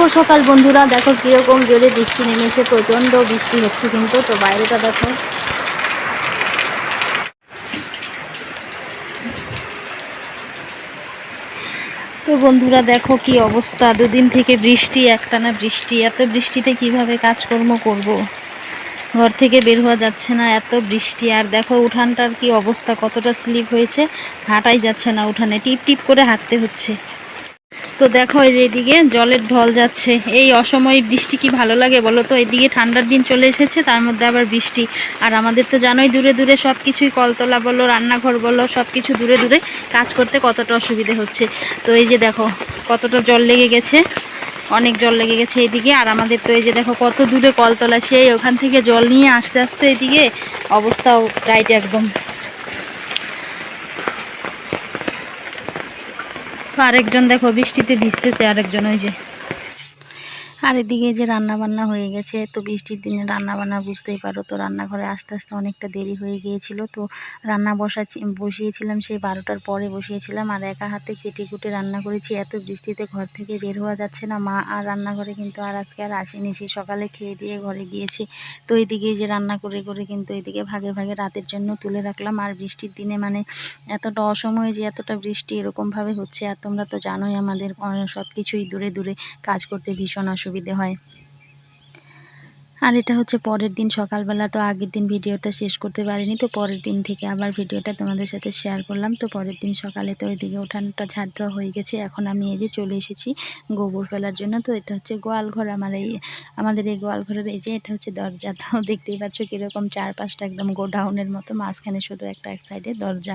শুভ সকাল বন্ধুরা। দেখো কীরকম জোরে বৃষ্টি নেমেছে, প্রচণ্ড বৃষ্টি হচ্ছে কিন্তু, তো বাইরেটা দেখো। তো বন্ধুরা দেখো কি অবস্থা। দুদিন থেকে বৃষ্টি, একটানা বৃষ্টি। এত বৃষ্টিতে কীভাবে কাজকর্ম করব। ঘর থেকে বের হওয়া যাচ্ছে না, এত বৃষ্টি। আর দেখো উঠানটার কি অবস্থা, কতটা স্লিপ হয়েছে। হাঁটাই যাচ্ছে না উঠানে, টিপ টিপ করে হাঁটতে হচ্ছে। তো দেখো এই যে এদিকে জলের ঢল যাচ্ছে। এই অসময়ে বৃষ্টি কি ভালো লাগে বলো তো? এদিকে ঠান্ডার দিন চলে এসেছে, তার মধ্যে আবার বৃষ্টি। আর আমাদের তো জানোই দূরে দূরে সব কিছুই কলতলা বলো, রান্নাঘর বলো সব কিছু দূরে দূরে কাজ করতে কতটা অসুবিধে হচ্ছে। তো এই যে দেখো কতটা জল লেগে গেছে, অনেক জল লেগে গেছে এদিকে। আর আমাদের তো এই যে দেখো কত দূরে কলতলা, সেই ওখান থেকে জল নিয়ে আস্তে আস্তে এদিকে অবস্থাও টাইট একদম। তো আরেকজন দেখো বৃষ্টিতে ভিজতেছে আরেকজন ওই যে। আর এদিকে যে রান্না বান্না হয়ে গেছে, তো বৃষ্টির দিনে রান্না বান্না বুঝতেই পারো তো, রান্নাঘরে আস্তে আস্তে অনেকটা দেরি হয়ে গিয়েছিল। তো রান্না বসাচ্ছি বসিয়েছিলাম সেই বারোটার পরে বসিয়েছিলাম আর একা হাতে কেটে কুটে রান্না করেছি। এত বৃষ্টিতে ঘর থেকে বের হওয়া যাচ্ছে না, মা আর রান্নাঘরে কিন্তু আর আজকে আর আসেনি। সেই সকালে খেয়ে দিয়ে ঘরে গিয়েছে। তো এইদিকে যে রান্না করে করে কিন্তু এইদিকে ভাগে ভাগে রাতের জন্য তুলে রাখলাম। আর বৃষ্টির দিনে মানে এতটা অসময়ে যে এতটা বৃষ্টি এরকমভাবে হচ্ছে, আর তোমরা তো জানোই আমাদের সব কিছুই দূরে দূরে কাজ করতে ভীষণ অসুবিধে। হয়। আর এটা হচ্ছে পরের দিন সকালবেলা, তো আগের দিন ভিডিওটা শেষ করতে পারিনি, তো পরের দিন থেকে আবার ভিডিওটা তোমাদের সাথে শেয়ার করলাম। তো পরের দিন সকালে তো ওইদিকে উঠানটা ঝাড় দেওয়া হয়ে গেছে, এখন আমি এই যে চলে এসেছি গোবর ফেলার জন্য। তো এটা হচ্ছে গোয়াল ঘর আমার এই, আমাদের এই গোয়াল ঘরের এই যে, এটা হচ্ছে দরজা। তো দেখতেই পাচ্ছ কীরকম চারপাশটা একদম গোডাউনের মতো, মাঝখানে শুধু একটা এক সাইডে দরজা,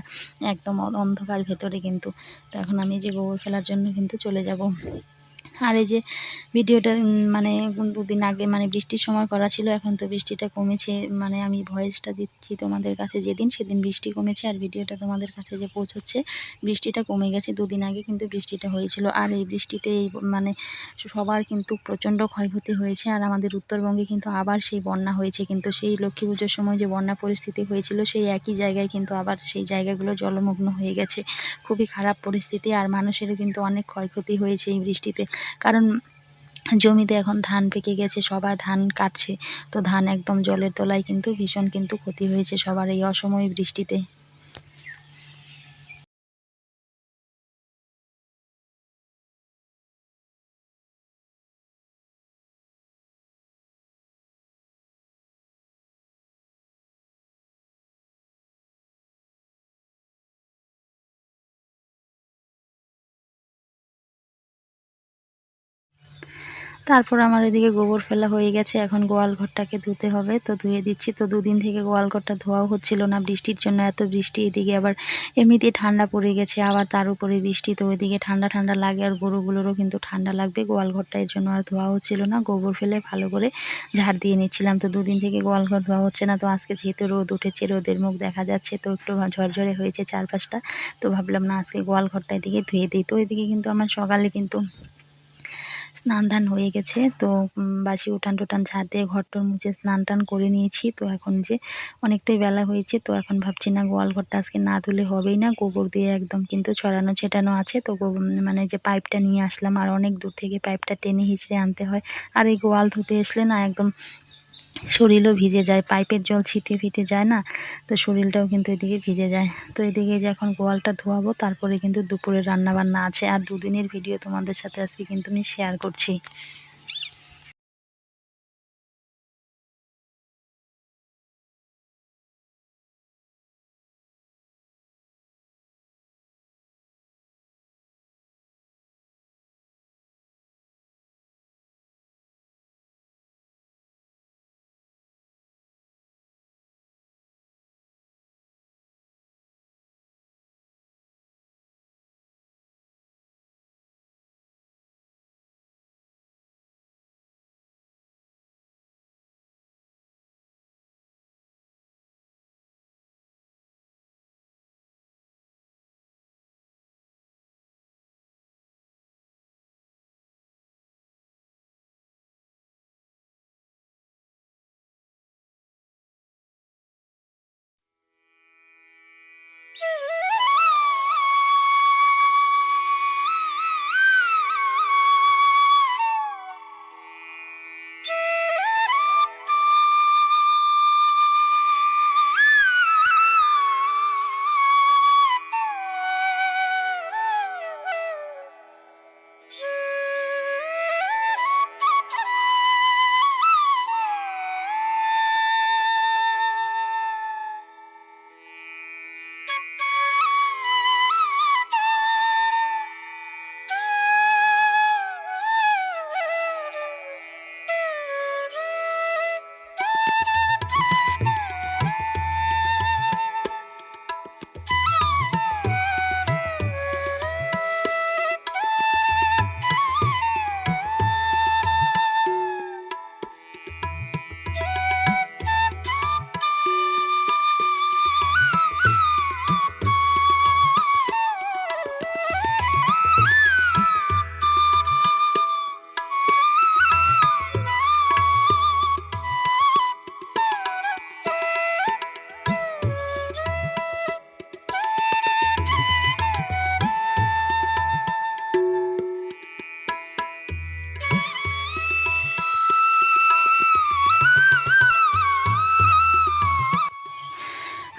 একদম অন্ধকার ভেতরে কিন্তু। তো এখন আমি যে গোবর ফেলার জন্য কিন্তু চলে যাব। আর এই যে ভিডিওটা মানে দুদিন আগে মানে বৃষ্টির সময় করা ছিল, এখন তো বৃষ্টিটা কমেছে মানে আমি ভয়েসটা দিচ্ছি তোমাদের কাছে যেদিন, সেদিন বৃষ্টি কমেছে আর ভিডিওটা তোমাদের কাছে যে পৌঁছচ্ছে, বৃষ্টিটা কমে গেছে দুদিন আগে কিন্তু বৃষ্টিটা হয়েছিল। আর এই বৃষ্টিতে এই মানে সবার কিন্তু প্রচণ্ড ক্ষয়ক্ষতি হয়েছে, আর আমাদের উত্তরবঙ্গে কিন্তু আবার সেই বন্যা হয়েছে, কিন্তু সেই লক্ষ্মী পুজোর সময় যে বন্যা পরিস্থিতি হয়েছিল, সেই একই জায়গায় কিন্তু আবার সেই জায়গাগুলো জলমগ্ন হয়ে গেছে। খুবই খারাপ পরিস্থিতি, আর মানুষেরও কিন্তু অনেক ক্ষয়ক্ষতি হয়েছে এই বৃষ্টিতে। কারণ জমিতে এখন ধান পেকে গেছে, সবাই ধান কাটছে। তো ধান একদম জলের তলায় কিন্তু ভীষণ কিন্তু ক্ষতি হয়েছে সবার এই অসময়ে বৃষ্টিতে। তারপর আমার এদিকে গোবর ফেলা হয়ে গেছে। এখন গোয়াল ঘরটাকে ধুতে হবে। তো ধুয়ে দিচ্ছি। তো দুদিন থেকে গোয়াল ঘরটা ধোয়াও হচ্ছিল না। বৃষ্টির জন্য এত বৃষ্টি। এদিকে আবার এমনিতেই ঠান্ডা পড়ে গেছে। আবার তার উপরে বৃষ্টি। তো ওইদিকে ঠান্ডা ঠান্ডা লাগে আর গরুগুলোরও কিন্তু ঠান্ডা লাগবে। গোয়াল ঘরটা এর জন্য আর ধোয়া হচ্ছিল না। গোবর ফেলে ভালো করে ঝাড় দিয়ে নিচ্ছিলাম। তো দুদিন থেকে গোয়াল ঘর ধোয়া হচ্ছে না। তো আজকে যেহেতু রোদ উঠেছে, রোদের মুখ দেখা যাচ্ছে। তো একটু ঝরঝরে হয়েছে চারপাশটা। তো ভাবলাম না, আজকে গোয়াল ঘরটা এদিকে ধুয়ে দিই। তো এদিকে কিন্তু আমার সকালে কিন্তু স্নান ধান হয়ে গেছে। তো বাসি উঠান টুটান ঝাড় দিয়ে ঘরটর মুছে স্নান টান করে নিয়েছি। তো এখন যে অনেকটাই বেলা হয়েছে, তো এখন ভাবছি না গোয়াল ঘরটা আজকে না ধুলে হবেই না। গোবর দিয়ে একদম কিন্তু ছড়ানো, ছেটানো আছে। তো মানে যে পাইপটা নিয়ে আসলাম, আর অনেক দূর থেকে পাইপটা টেনে হিঁচড়ে আনতে হয়। আর এই গোয়াল ধুতে আসলে না একদম শরীরও ভিজে যায়, পাইপের জল ছিটে ফিটে যায় না, তো শরীরটাও কিন্তু এদিকে ভিজে যায়। তো এদিকে যে এখন গোয়ালটা ধোয়াবো, তারপরে কিন্তু দুপুরের রান্নাবান্না আছে। আর দুদিনের ভিডিও তোমাদের সাথে আজকে কিন্তু আমি শেয়ার করছি।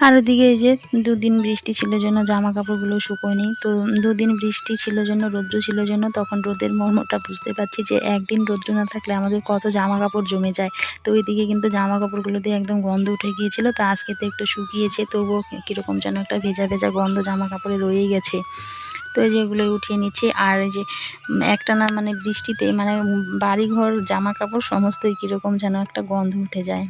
আর ওদিকে এই যে দুদিন বৃষ্টি ছিল জন্য জামা কাপড়গুলো শুকোয়নি। তো দুদিন বৃষ্টি ছিল জন্য রৌদ্র ছিল জন্য তখন রোদের মর্মটা বুঝতে পারছি যে একদিন রৌদ্র না থাকলে আমাদের কত জামা কাপড় জমে যায়। তো ওইদিকে কিন্তু জামা কাপড়গুলো দিয়ে একদম গন্ধ উঠে গিয়েছিল, তো আজকে তো একটু শুকিয়েছে, তবুও কীরকম যেন একটা ভেজা ভেজা গন্ধ জামা কাপড়ে রয়েই গেছে। তো এই যে এগুলো উঠিয়ে নিচ্ছি, আর এই যে একটা না মানে বৃষ্টিতে মানে বাড়িঘর জামা কাপড় সমস্তই কীরকম যেন একটা গন্ধ উঠে যায়।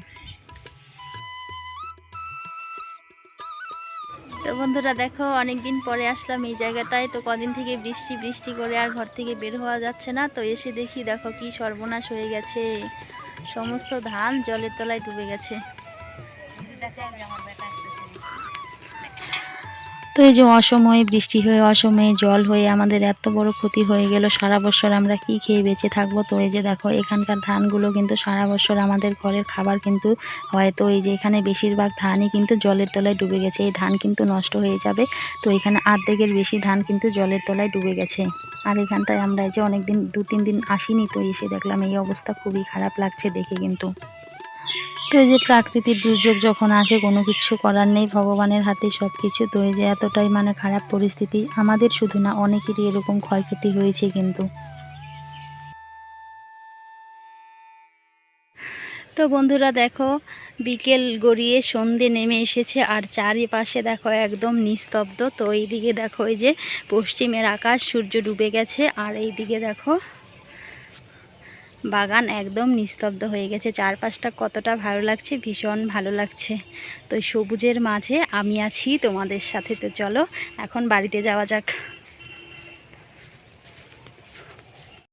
তো বন্ধুরা দেখো, অনেকদিন পরে আসলাম এই জায়গাটায়। তো কদিন থেকে বৃষ্টি বৃষ্টি করে আর ঘর থেকে বের হওয়া যাচ্ছে না। তো এসে দেখি দেখো কি সর্বনাশ হয়ে গেছে। সমস্ত ধান জলের তলায় ডুবে গেছে। তো এই যে অসময়ে, বৃষ্টি হয়ে অসময়ে, জল হয়ে আমাদের এত বড় ক্ষতি হয়ে গেল, সারা বছর আমরা কি খেয়ে বেঁচে থাকব? তো এই যে দেখো, এখানকার ধানগুলো কিন্তু সারা বছর আমাদের ঘরের খাবার কিন্তু হয়। তো এই যে এখানে বেশিরভাগ ধানই কিন্তু জলের তলায় ডুবে গেছে। এই ধান কিন্তু নষ্ট হয়ে যাবে। তো এখানে আর্ধেকের বেশি ধান কিন্তু জলের তলায় ডুবে গেছে। আর এখানটায় আমরা যে অনেক দিন দু তিন দিন আসিনি, তো এসে দেখলাম এই অবস্থা খুবই খারাপ লাগছে দেখে কিন্তু। এই যে প্রাকৃতিক দুর্যোগ যখন আসে, কোনো কিছু করার নেই, ভগবানের হাতে সব কিছু তো এই যে এতটাই মানে খারাপ পরিস্থিতি। আমাদের শুধু না, অনেকেরই এরকম ক্ষয়ক্ষতি হয়েছে কিন্তু। তো বন্ধুরা দেখো, বিকেল গড়িয়ে সন্ধে নেমে এসেছে আর চারিপাশে দেখো একদম নিস্তব্ধ। তো এইদিকে দেখো এই যে পশ্চিমের আকাশ, সূর্য ডুবে গেছে। আর এইদিকে দেখো বাগান একদম নিস্তব্ধ হয়ে গেছে। চারপাশটা কতটা ভালো লাগছে, ভীষণ ভালো লাগছে। তো সবুজের মাঝে আমি আছি তোমাদের সাথে। তো চলো, এখন বাড়িতে যাওয়া যাক।